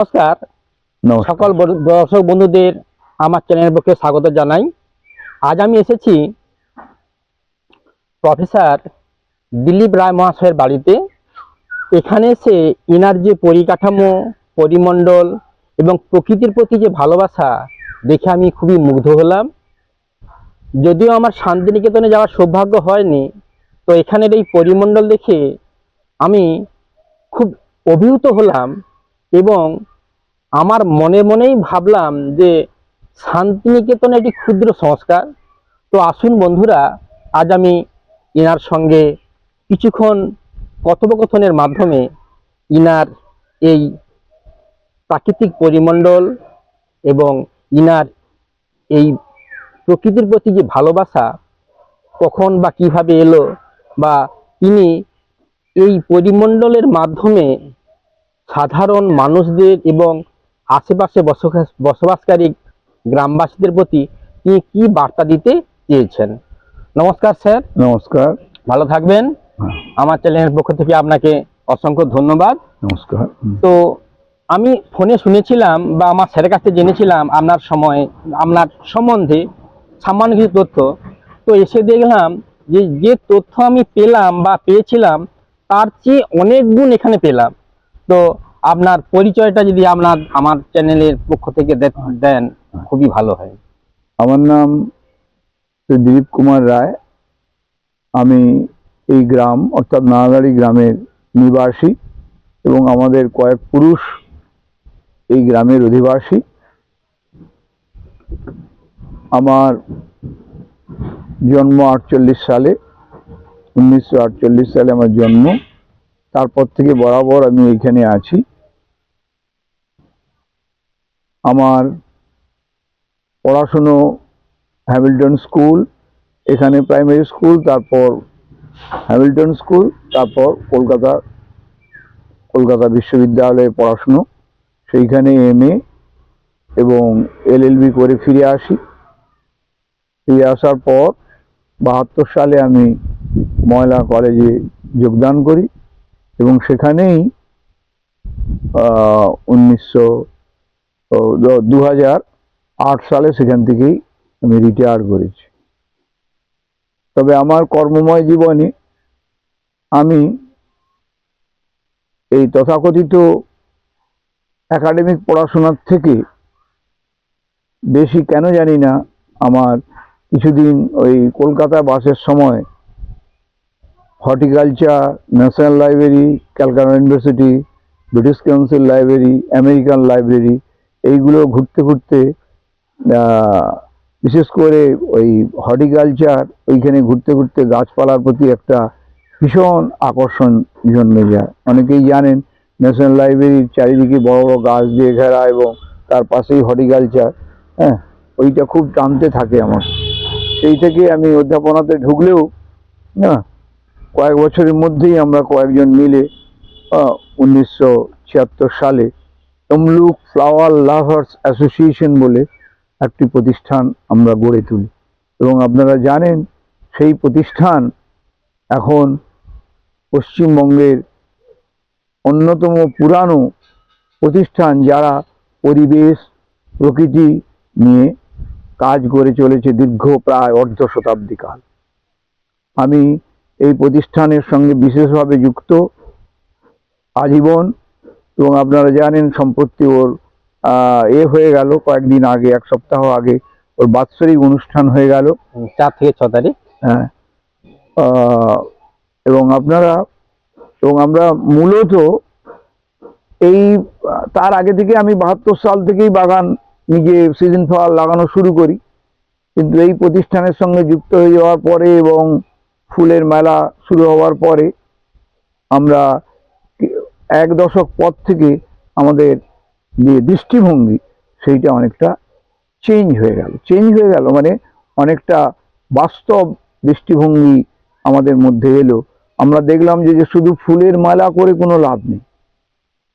নমস্কার। সকল দর্শক বন্ধুদের আমার চ্যানেলের পক্ষে স্বাগত জানাই। আজ আমি এসেছি প্রফেসর দিলীপ রায় মহাশয়ের বাড়িতে। এখানে এসে ইনার যে পরিকাঠামো পরিমণ্ডল এবং প্রকৃতির প্রতি যে ভালোবাসা দেখে আমি খুবই মুগ্ধ হলাম। যদিও আমার শান্তিনিকেতনে যাওয়ার সৌভাগ্য হয়নি তো এখানের এই পরিমণ্ডল দেখে আমি খুব অভিভূত হলাম এবং আমার মনে মনেই ভাবলাম যে শান্তিনিকেতন একটি ক্ষুদ্র সংস্কার। তো আসুন বন্ধুরা, আজ আমি ইনার সঙ্গে কিছুক্ষণ কথোপকথনের মাধ্যমে ইনার এই প্রাকৃতিক পরিমণ্ডল এবং ইনার এই প্রকৃতির প্রতি যে ভালোবাসা কখন বা কীভাবে এলো বা তিনি এই পরিমণ্ডলের মাধ্যমে সাধারণ মানুষদের এবং আশেপাশে বসবাস বসবাসকারী গ্রামবাসীদের প্রতি তিনি কি বার্তা দিতে চেয়েছেন? নমস্কার স্যার। নমস্কার। ভালো থাকবেন। হ্যাঁ, আমার চ্যানেলের পক্ষ থেকে আপনাকে অসংখ্য ধন্যবাদ। নমস্কার। তো আমি ফোনে শুনেছিলাম বা আমার স্যারের কাছ থেকে জেনেছিলাম আপনার সময় আপনার সম্বন্ধে সামান্য কিছু তথ্য। তো এসে দেখলাম যে যে তথ্য আমি পেলাম বা পেয়েছিলাম তার চেয়ে অনেক গুণ এখানে পেলাম। তো আপনার পরিচয়টা যদি আপনার আমার চ্যানেলের পক্ষ থেকে দেন খুবই ভালো হয়। আমার নাম শ্রী দিলীপ কুমার রায়। আমি এই গ্রাম অর্থাৎ নাগাড়ি গ্রামের নিবাসী এবং আমাদের কয়েক পুরুষ এই গ্রামের অধিবাসী। আমার জন্ম আটচল্লিশ সালে উনিশশো আটচল্লিশ সালে আমার জন্ম। তারপর থেকে বরাবর আমি এইখানে আছি। আমার পড়াশুনো হ্যামিল্টন স্কুল, এখানে প্রাইমারি স্কুল, তারপর হ্যামিল্টন স্কুল, তারপর কলকাতা কলকাতা বিশ্ববিদ্যালয়ে পড়াশুনো। সেইখানে এম এবং এলএলবি করে ফিরে আসি। ফিরে আসার পর বাহাত্তর সালে আমি ময়লা কলেজে যোগদান করি এবং সেখানেই উনিশশো দু হাজার আট সালে সেখান থেকেই আমি রিটায়ার করেছি। তবে আমার কর্মময় জীবনে আমি এই তথাকথিত একাডেমিক পড়াশোনার থেকে বেশি কেন জানি না আমার কিছুদিন ওই কলকাতা বাসের সময় horticulture, national library, Calcutta university, British council library, American library এইগুলো ঘুরতে ঘুরতে বিশেষ করে ওই হর্টিকালচার, ওইখানে ঘুরতে ঘুরতে গাছপালার প্রতি একটা ভীষণ আকর্ষণ জন্মে যায়। অনেকেই জানেন ন্যাশনাল লাইব্রেরির চারিদিকে বড় বড় গাছ দিয়ে ঘেরা এবং তার পাশেই হর্টিকালচার। হ্যাঁ ওইটা খুব টানতে থাকে আমার। সেই থেকে আমি অধ্যাপনাতে ঢুকলেও, না, কয়েক বছরের মধ্যেই আমরা কয়েকজন মিলে উনিশশো ছিয়াত্তর সালে তমলুক ফ্লাওয়ার লাভার্স অ্যাসোসিয়েশন বলে একটি প্রতিষ্ঠান আমরা গড়ে তুলি। এবং আপনারা জানেন, সেই প্রতিষ্ঠান এখন পশ্চিমবঙ্গের অন্যতম পুরানো প্রতিষ্ঠান যারা পরিবেশ, প্রকৃতি নিয়ে কাজ করে চলেছে দীর্ঘ প্রায় অর্ধ শতাব্দী কাল আমি এই প্রতিষ্ঠানের সঙ্গে বিশেষভাবে যুক্ত, আজীবন এবং আপনারা জানেন সম্প্রতি ওর এ হয়ে গেল কয়েকদিন আগে এক সপ্তাহ আগে ওর বাৎসরিক অনুষ্ঠান হয়ে গেল। চার থেকে ছ তারিখ। হ্যাঁ। এবং আপনারা এবং আমরা মূলত এই তার আগে থেকে আমি বাহাত্তর সাল থেকেই বাগান নিজে সিজন ফল লাগানো শুরু করি। কিন্তু এই প্রতিষ্ঠানের সঙ্গে যুক্ত হয়ে যাওয়ার পরে এবং ফুলের মেলা শুরু হওয়ার পরে আমরা এক দশক পর থেকে আমাদের যে দৃষ্টিভঙ্গি, সেইটা অনেকটা চেঞ্জ হয়ে গেল। চেঞ্জ হয়ে গেল মানে অনেকটা বাস্তব দৃষ্টিভঙ্গি আমাদের মধ্যে এলো। আমরা দেখলাম যে যে শুধু ফুলের মালা করে কোনো লাভ নেই।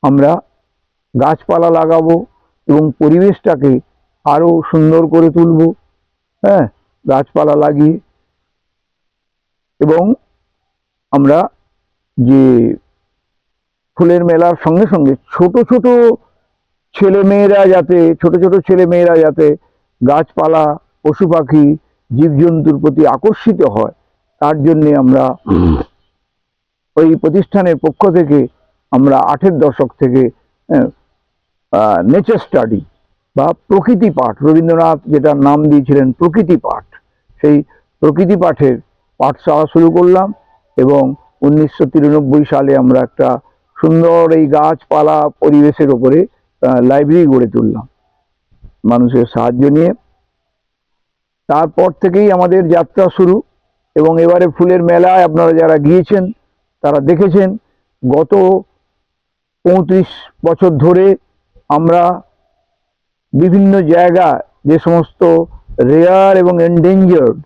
আমরা গাছপালা লাগাবো এবং পরিবেশটাকে আরও সুন্দর করে তুলব হ্যাঁ গাছপালা লাগিয়ে। এবং আমরা যে ফুলের মেলার সঙ্গে সঙ্গে ছোট ছোট ছেলে মেয়েরা যাতে, ছোট ছোট ছেলে মেয়েরা যাতে গাছপালা, পশু পাখি, জীবজন্তুর প্রতি আকর্ষিত হয়, তার জন্যে আমরা ওই প্রতিষ্ঠানের পক্ষ থেকে আমরা আটের দশক থেকে নেচার স্টাডি বা প্রকৃতি পাঠ, রবীন্দ্রনাথ যেটা নাম দিয়েছিলেন প্রকৃতি পাঠ, সেই প্রকৃতি পাঠের পাঠশালা শুরু করলাম এবং উনিশশো তিরানব্বই সালে আমরা একটা সুন্দর এই গাছপালা পরিবেশের ওপরে লাইব্রেরি গড়ে তুললাম। মানুষের সাহায্য নিয়ে। তারপর থেকেই আমাদের যাত্রা শুরু এবং এবারে ফুলের মেলায় আপনারা যারা গিয়েছেন, তারা দেখেছেন, গত পঁয়ত্রিশ বছর ধরে আমরা বিভিন্ন জায়গা, যে সমস্ত রেয়ার এবং এন্ডেঞ্জার্ড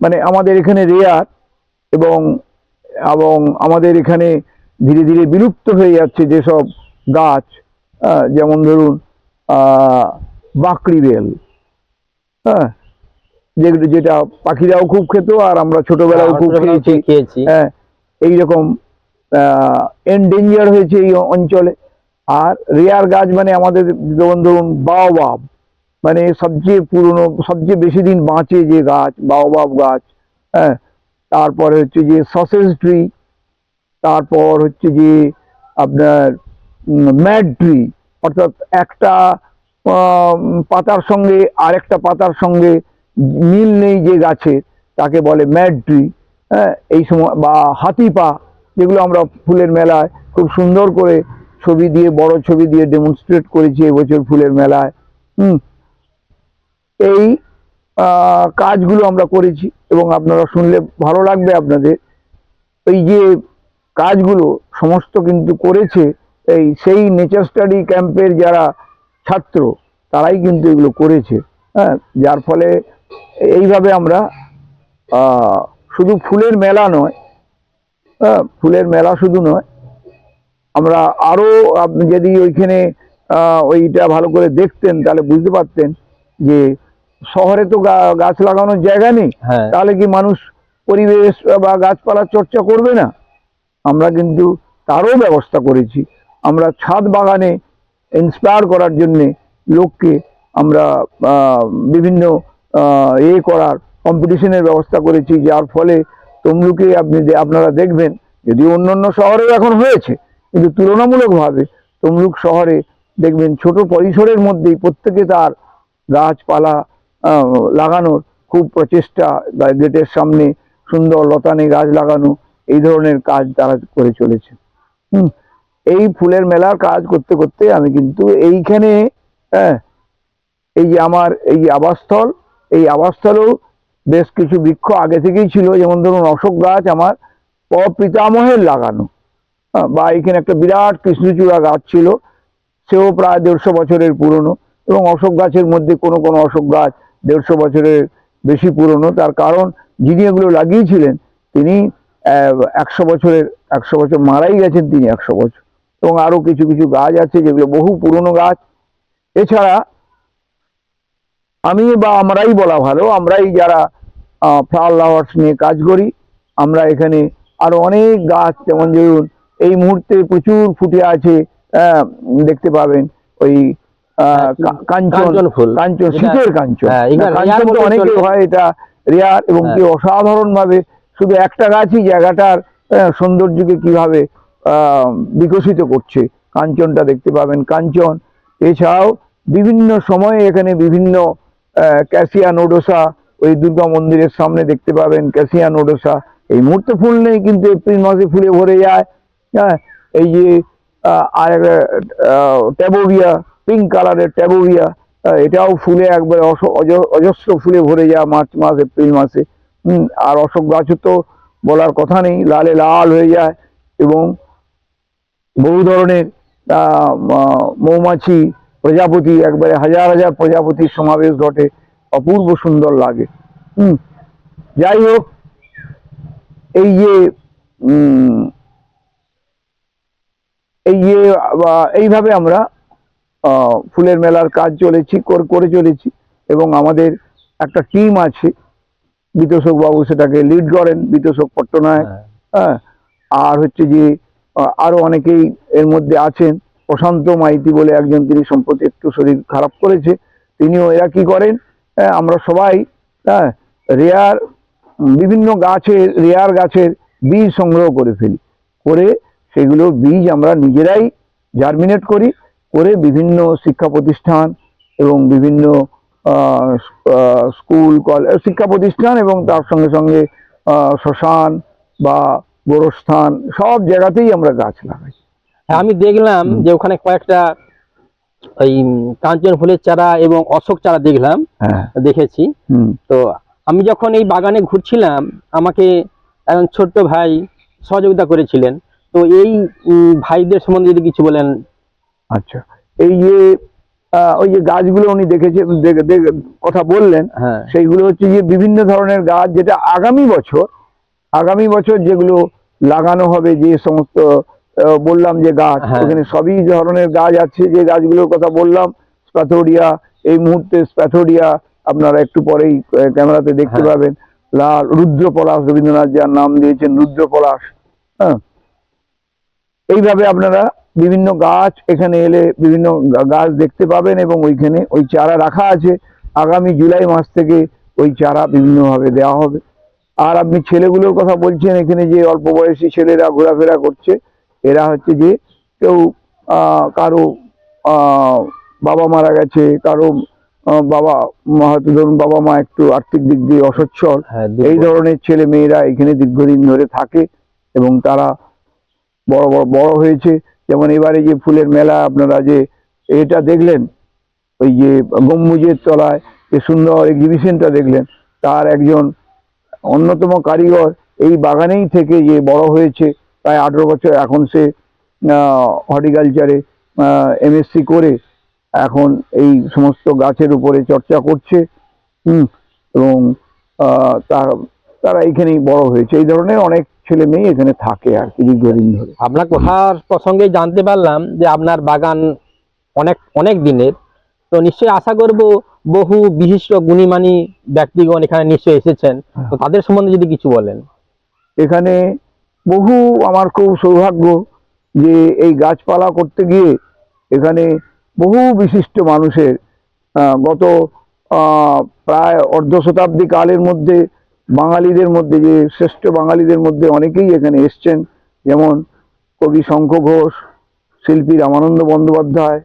মানে আমাদের এখানে রেয়ার এবং এবং আমাদের এখানে ধীরে ধীরে বিলুপ্ত হয়ে যাচ্ছে যেসব গাছ আহ, যেমন ধরুন আহ, বাকড়ি বেল হ্যাঁ যেগুলো যেটা পাখিরাও খুব খেত আর আমরা ছোটবেলাও খুব ছোটবেলায় খেয়েছি। খেয়েছি। হ্যাঁ এইরকম এন্ডেঞ্জার হয়েছে এই অঞ্চলে। আর রেয়ার গাছ মানে আমাদের যেমন ধরুন বাওবাব মানে সবচেয়ে পুরনো সবচেয়ে বেশি দিন বাঁচে যে গাছ বাওবাব গাছ হ্যাঁ তারপরে হচ্ছে যে সসেজ ট্রি তারপর হচ্ছে যে আপনার ম্যাড ট্রি, অর্থাৎ একটা পাতার সঙ্গে আরেকটা পাতার সঙ্গে মিল নেই যে গাছের তাকে বলে ম্যাড ট্রি হ্যাঁ এই সময়, বা হাতি পা, যেগুলো আমরা ফুলের মেলায় খুব সুন্দর করে ছবি দিয়ে, বড় ছবি দিয়ে ডেমনস্ট্রেট করেছি এবছর ফুলের মেলায়, হুম। এই কাজগুলো আমরা করেছি এবং আপনারা শুনলে ভালো লাগবে আপনাদের। এই যে কাজগুলো সমস্ত কিন্তু করেছে এই সেই নেচার স্টাডি ক্যাম্পের যারা ছাত্র তারাই কিন্তু এগুলো করেছে। হ্যাঁ যার ফলে এইভাবে আমরা আহ, শুধু ফুলের মেলা নয় হ্যাঁ ফুলের মেলা শুধু নয় আমরা আরও আপনি যদি ওইখানে ওইটা ভালো করে দেখতেন তাহলে বুঝতে পারতেন যে শহরে তো গাছ লাগানোর জায়গা নেই। হ্যাঁ। তাহলে কি মানুষ পরিবেশ বা গাছপালার চর্চা করবে না? আমরা কিন্তু তারও ব্যবস্থা করেছি। আমরা ছাদ বাগানে ইন্সপায়ার করার জন্যে লোককে আমরা বিভিন্ন এ করার কম্পিটিশনের ব্যবস্থা করেছি, যার ফলে তমলুকে আপনি আপনারা দেখবেন যদি অন্য অন্য শহরেও এখন হয়েছে, কিন্তু তুলনামূলকভাবে তমলুক শহরে দেখবেন ছোট পরিসরের মধ্যেই প্রত্যেকে তার গাছপালা লাগানোর খুব প্রচেষ্টা গেটের সামনে সুন্দর লতানে গাছ লাগানো এই ধরনের কাজ তারা করে চলেছে। হুম এই ফুলের মেলার কাজ করতে করতে আমি কিন্তু এইখানে হ্যাঁ এই যে আমার এই যে আবাসস্থল এই আবাসস্থলেও বেশ কিছু বৃক্ষ আগে থেকেই ছিল। যেমন ধরুন অশোক গাছ আমার পিতামহের লাগানো। হ্যাঁ, বা এখানে একটা বিরাট কৃষ্ণচূড়া গাছ ছিল সেও প্রায় দেড়শো বছরের পুরনো। এবং অশোক গাছের মধ্যে কোনো কোনো অশোক গাছ দেড়শো বছরের বেশি পুরনো। তার কারণ যিনি এগুলো লাগিয়েছিলেন তিনি একশো বছরের একশো বছর মারাই গেছেন তিনি একশো বছর। এবং আরও কিছু কিছু গাছ আছে যেগুলো বহু পুরনো গাছ। এছাড়া আমি বা আমরাই বলা ভালো আমরাই যারা ফ্লাওয়ার লাভার্স নিয়ে কাজ করি আমরা এখানে আরও অনেক গাছ যেমন ধরুন এই মুহূর্তে প্রচুর ফুটে আছে আহ, দেখতে পাবেন ওই কাঞ্চন কাঞ্চন ফুল। কাঞ্চন শীতের কাঞ্চন। হ্যাঁ, rare কাঞ্চন অনেকে হয় এটা রেয়ার এবং হ্যাঁ। কি অসাধারণ ভাবে শুধু একটা গাছই জায়গাটার সৌন্দর্যকে কীভাবে বিকশিত করছে। কাঞ্চনটা দেখতে পাবেন, কাঞ্চন। এছাড়াও বিভিন্ন সময়ে এখানে বিভিন্ন ক্যাসিয়া নোডোসা, ওই দুর্গা মন্দিরের সামনে দেখতে পাবেন, ক্যাসিয়া নোডোসা। এই মুহূর্তে ফুল নেই, কিন্তু এপ্রিল মাসে ফুলে ভরে যায়। হ্যাঁ এই যে আর ট্যাবোভিয়া পিঙ্ক কালারের ট্যাবোভিয়া এটাও ফুলে একবার অজস্র ফুলে ভরে যায় মার্চ মাস, এপ্রিল মাসে। আর অশোক গাছও তো বলার কথা নেই, লালে লাল হয়ে যায় এবং বহু ধরনের মৌমাছি, প্রজাপতি, একবারে হাজার হাজার প্রজাপতির সমাবেশ ঘটে, অপূর্ব সুন্দর লাগে। হুম, যাই হোক, এই যে এই যে এইভাবে আমরা ফুলের মেলার কাজ চলেছি, করে চলেছি এবং আমাদের একটা টিম আছে বিতোষক বাবু সেটাকে লিড করেন বিতোষক পট্টনায়ক। হ্যাঁ। হ্যাঁ আর হচ্ছে যে আহ, আরও অনেকেই এর মধ্যে আছেন। প্রশান্ত মাইতি বলে একজন তিনি সম্প্রতি একটু শরীর খারাপ করেছে। তিনিও এরা কি করেন? হ্যাঁ, আমরা সবাই হ্যাঁ রেয়ার বিভিন্ন গাছের রেয়ার গাছের বীজ সংগ্রহ করে ফেলি। করে সেগুলো বীজ আমরা নিজেরাই জার্মিনেট করি। করে বিভিন্ন শিক্ষা প্রতিষ্ঠান এবং বিভিন্ন স্কুল কলেজ শিক্ষা প্রতিষ্ঠান এবং তার সঙ্গে সঙ্গে শ্মশান বা গোরস্থান সব জায়গাতেই আমরা গাছ লাগাই। হ্যাঁ, আমি দেখলাম যে ওখানে কয়েকটা ওই কাঞ্চন ফুলের চারা এবং অশোক চারা দেখলাম হ্যাঁ। দেখেছি। তো আমি যখন এই বাগানে ঘুরছিলাম আমাকে একজন ছোট্ট ভাই সহযোগিতা করেছিলেন। তো এই ভাইদের সম্বন্ধে যদি কিছু বলেন। আচ্ছা এই যে ওই যে গাছগুলো উনি দেখেছে দেখে- দেখে- কথা বললেন হ্যাঁ সেইগুলো হচ্ছে যে বিভিন্ন ধরনের গাছ যেটা আগামী বছর আগামী বছর যেগুলো লাগানো হবে যে সমস্ত বললাম যে গাছ হ্যাঁ। ওখানে সবই ধরনের গাছ আছে যে গাছগুলোর কথা বললাম স্প্যাথোডিয়া এই মুহূর্তে স্প্যাথোডিয়া আপনারা একটু পরেই ক্যামেরাতে দেখতে হ্যাঁ। পাবেন লাল রুদ্রপলাশ রবীন্দ্রনাথ যার নাম দিয়েছেন রুদ্রপলাশ হ্যাঁ এইভাবে আপনারা বিভিন্ন গাছ এখানে এলে বিভিন্ন গাছ দেখতে পাবেন এবং ওইখানে ওই চারা রাখা আছে। আগামী জুলাই মাস থেকে ওই চারা বিভিন্নভাবে দেওয়া হবে। আর আপনি ছেলেগুলোর কথা বলছেন এখানে যে অল্প বয়সী ছেলেরা ঘোরাফেরা করছে এরা হচ্ছে যে কেউ কারও বাবা মারা গেছে কারও বাবা হয়তো ধরুন বাবা মা একটু আর্থিক দিক দিয়ে অসচ্ছল হ্যাঁ এই ধরনের ছেলে মেয়েরা এখানে দীর্ঘদিন ধরে থাকে এবং তারা বড় বড় বড় হয়েছে। যেমন এবারে যে ফুলের মেলা আপনারা যে এটা দেখলেন, ওই যে গম্বুজের তলায় যে সুন্দর এক্সিবিশনটা দেখলেন, তার একজন অন্যতম কারিগর এই বাগানেই থেকে যে বড় হয়েছে, প্রায় আঠেরো বছর এখন সে হর্টিকালচারে এমএসসি করে এখন এই সমস্ত গাছের উপরে চর্চা করছে, হুম, এবং তারা এইখানেই বড় হয়েছে। এই ধরনের অনেক ছেলে মেয়ে এখানে থাকে আর কি দীর্ঘদিন ধরে। আপনার কথার প্রসঙ্গে জানতে পারলাম যে আপনার বাগান অনেক অনেক দিনের। তো নিশ্চয়ই আশা করব বহু বিশিষ্ট গুণীমানী ব্যক্তিগণ এখানে নিশ্চয়ই এসেছেন। তো তাদের সম্বন্ধে যদি কিছু বলেন। এখানে বহু আমার খুব সৌভাগ্য যে এই গাছপালা করতে গিয়ে এখানে বহু বিশিষ্ট মানুষের আহ, গত আহ, প্রায় অর্ধ শতাব্দী কালের মধ্যে বাঙালিদের মধ্যে যে শ্রেষ্ঠ বাঙালিদের মধ্যে অনেকেই এখানে এসছেন, যেমন কবি শঙ্খ ঘোষ, শিল্পী রামানন্দ বন্দ্যোপাধ্যায়,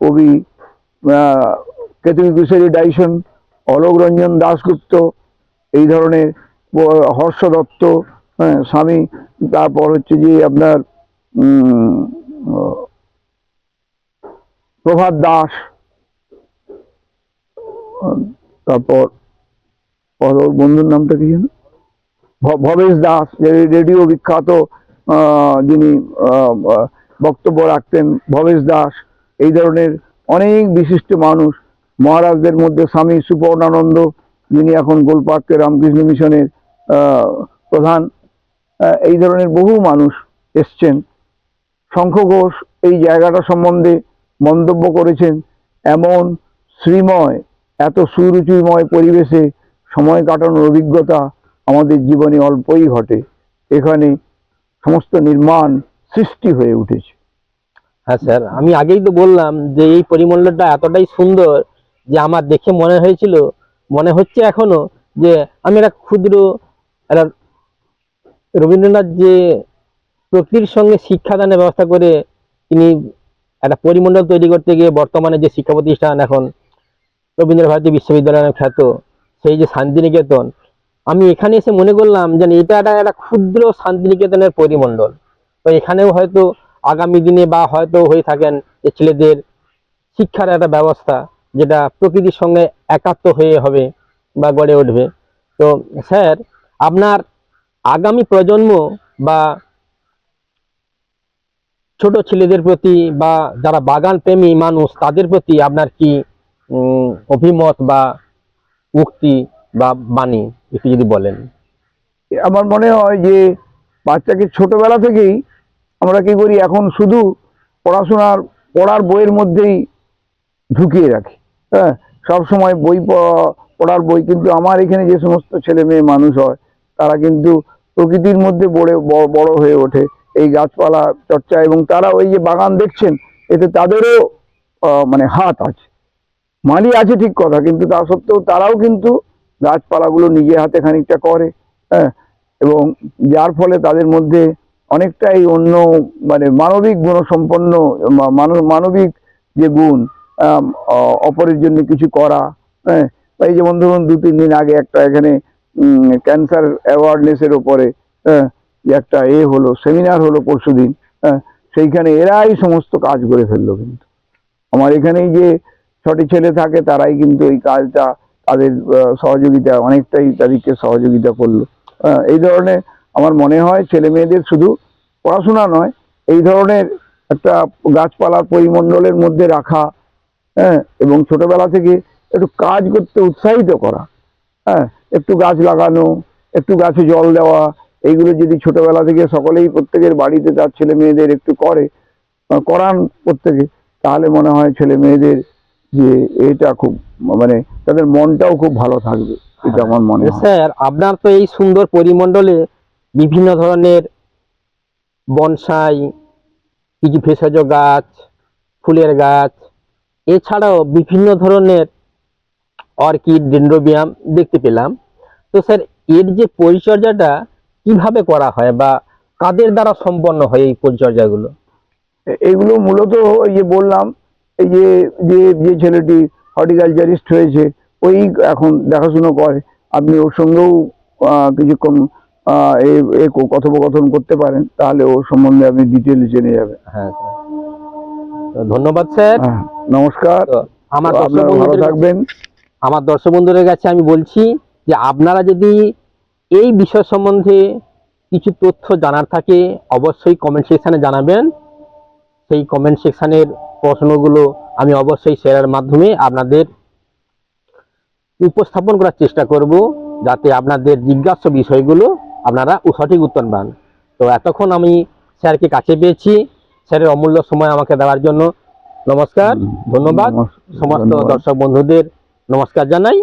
কবি কেতুকি কুশারি ডাইসন, অলোক রঞ্জন দাশগুপ্ত, এই ধরনের হর্ষ দত্ত হ্যাঁ স্বামী, তারপর হচ্ছে যে আপনার প্রভাত দাস তারপর ওর বন্ধুর নামটা কি যেন ভবেশ দাস রেডিও বিখ্যাত যিনি বক্তব্য রাখতেন ভবেশ দাস এই ধরনের অনেক বিশিষ্ট মানুষ মহারাজদের মধ্যে স্বামী সুপর্ণানন্দ যিনি এখন গোলপার্কে রামকৃষ্ণ মিশনের প্রধান এই ধরনের বহু মানুষ এসছেন শঙ্খ ঘোষ এই জায়গাটা সম্বন্ধে মন্তব্য করেছেন, এমন শ্রীময়, এত সুরুচিময় পরিবেশে সময় কাটানোর অভিজ্ঞতা আমাদের জীবনে অল্পই ঘটে। এখানে সমস্ত নির্মাণ সৃষ্টি হয়ে উঠেছে। হ্যাঁ স্যার, আমি আগেই তো বললাম যে এই পরিমণ্ডলটা এতটাই সুন্দর যে আমার দেখে মনে হয়েছিল, মনে হচ্ছে এখনও যে আমি একটা ক্ষুদ্র, একটা রবীন্দ্রনাথ যে প্রকৃতির সঙ্গে শিক্ষাদানের ব্যবস্থা করে তিনি একটা পরিমণ্ডল তৈরি করতে গিয়ে বর্তমানে যে শিক্ষা প্রতিষ্ঠান এখন রবীন্দ্র ভারতী বিশ্ববিদ্যালয় খ্যাত সেই যে শান্তিনিকেতন, আমি এখানে এসে মনে করলাম যে এটা একটা একটা ক্ষুদ্র শান্তিনিকেতনের পরিমণ্ডল। তো এখানেও হয়তো আগামী দিনে বা হয়তো হয়ে থাকেন যে ছেলেদের শিক্ষার একটা ব্যবস্থা, যেটা প্রকৃতির সঙ্গে একাত্ম হয়ে হবে বা গড়ে উঠবে। তো স্যার, আপনার আগামী প্রজন্ম বা ছোট ছেলেদের প্রতি বা যারা বাগান প্রেমী মানুষ, তাদের প্রতি আপনার কি অভিমত বা উক্তি বা বাণী, একটু যদি বলেন। আমার মনে হয় যে বাচ্চাকে ছোটবেলা থেকেই আমরা কি করি, এখন শুধু পড়াশোনার, পড়ার বইয়ের মধ্যেই ঢুকিয়ে রাখি। হ্যাঁ সব সময় বই পড়ার বই, কিন্তু আমার এখানে যে সমস্ত ছেলে মেয়ে মানুষ হয়, তারা কিন্তু প্রকৃতির মধ্যে বড়ে, বড় হয়ে ওঠে। এই গাছপালা চর্চা এবং তারা ওই যে বাগান দেখছেন, এতে তাদেরও মানে হাত আছে। মালি আছে ঠিক কথা, কিন্তু তা সত্ত্বেও তারাও কিন্তু গাছপালাগুলো নিজে হাতে খানিকটা করে হ্যাঁ? এবং যার ফলে তাদের মধ্যে অনেকটাই অন্য মানে মানবিক গুণসম্পন্ন মানব- মানবিক যে গুণ অপরের জন্য কিছু করা হ্যাঁ? এই যেমন ধরুন দু, তিন দিন আগে একটা এখানে ক্যান্সার অ্যাওয়ারনেসের ওপরে হ্যাঁ? একটা এ হলো, সেমিনার হলো পরশু দিন হ্যাঁ? সেইখানে এরাই সমস্ত কাজ করে ফেলল কিন্তু। আমার এখানেই যে ছটি ছেলে থাকে, তারাই কিন্তু এই কাজটা তাদের সহযোগিতা, অনেকটাই তাদেরকে সহযোগিতা করল। এই ধরনের আমার মনে হয় ছেলে মেয়েদের শুধু পড়াশোনা নয়, এই ধরনের একটা গাছপালার পরিমণ্ডলের মধ্যে রাখা হ্যাঁ এবং ছোটবেলা থেকে একটু কাজ করতে উৎসাহিত করা হ্যাঁ একটু গাছ লাগানো, একটু গাছে জল দেওয়া, এইগুলো যদি ছোটবেলা থেকে সকলেই প্রত্যেকের বাড়িতে তার ছেলে মেয়েদের একটু করে করান প্রত্যেকে, তাহলে মনে হয় ছেলে মেয়েদের যে এটা খুব মানে তাদের মনটাও খুব ভালো থাকবে এটা আমার মনে হয়। স্যার আপনার তো এই সুন্দর পরিমণ্ডলে বিভিন্ন ধরনের বনসাই কিছু ভেষজ গাছ ফুলের গাছ এছাড়াও বিভিন্ন ধরনের অর্কিড ডেন্ড্রোবিয়াম দেখতে পেলাম। তো স্যার এর যে পরিচর্যাটা কীভাবে করা হয় বা কাদের দ্বারা সম্পন্ন হয় এই পরিচর্যাগুলো? এগুলো মূলত ওই যে বললাম এই যে যে যে ছেলেটি হর্টিকালচারিস্ট হয়েছে ওই এখন দেখাশুনো করে। আপনি ওর সঙ্গেও কিছুক্ষণ এ কথোপকথন করতে পারেন তাহলে ওর সম্বন্ধে আপনি ডিটেল জেনে যাবেন। হ্যাঁ ধন্যবাদ স্যার। হ্যাঁ নমস্কার। আমার আপনারা ভালো থাকবেন। আমার দর্শক বন্ধুদের কাছে আমি বলছি যে আপনারা যদি এই বিষয় সম্বন্ধে কিছু তথ্য জানার থাকে অবশ্যই কমেন্ট সেকশানে জানাবেন। সেই কমেন্ট সেকশানের প্রশ্নগুলো আমি অবশ্যই শেয়ারের মাধ্যমে আপনাদের উপস্থাপন করার চেষ্টা করব যাতে আপনাদের জিজ্ঞাস্য বিষয়গুলো আপনারা সঠিক উত্তর পান। তো এতক্ষণ আমি স্যারকে কাছে পেয়েছি। স্যারের অমূল্য সময় আমাকে দেওয়ার জন্য নমস্কার ধন্যবাদ। সমস্ত দর্শক বন্ধুদের নমস্কার জানাই।